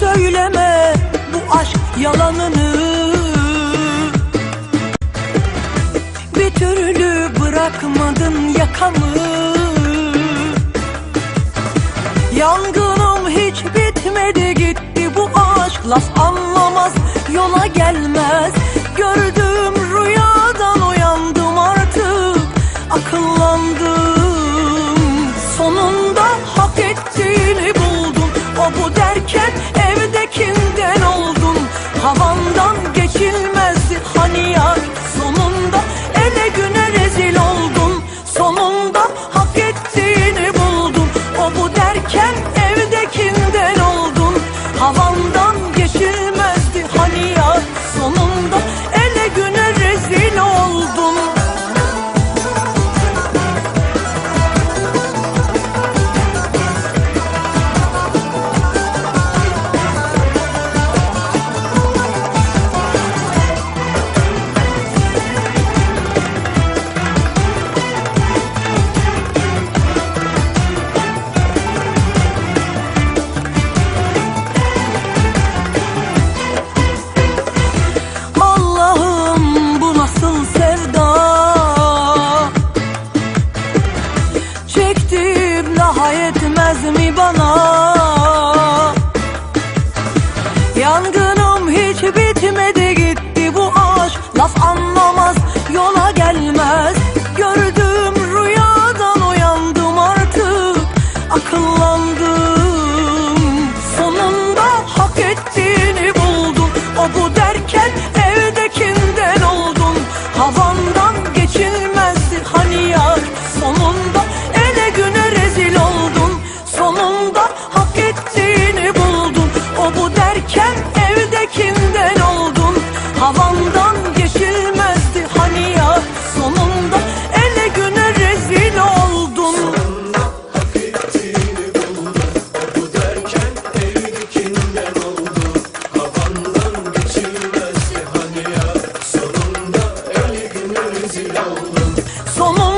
söyleme bu aşk yalanını. Bir türlü bırakmadın yakamı. Yangınım hiç bitmedi gitti bu aşk. Laf anlamaz yola gelmez. 我不在 Sonum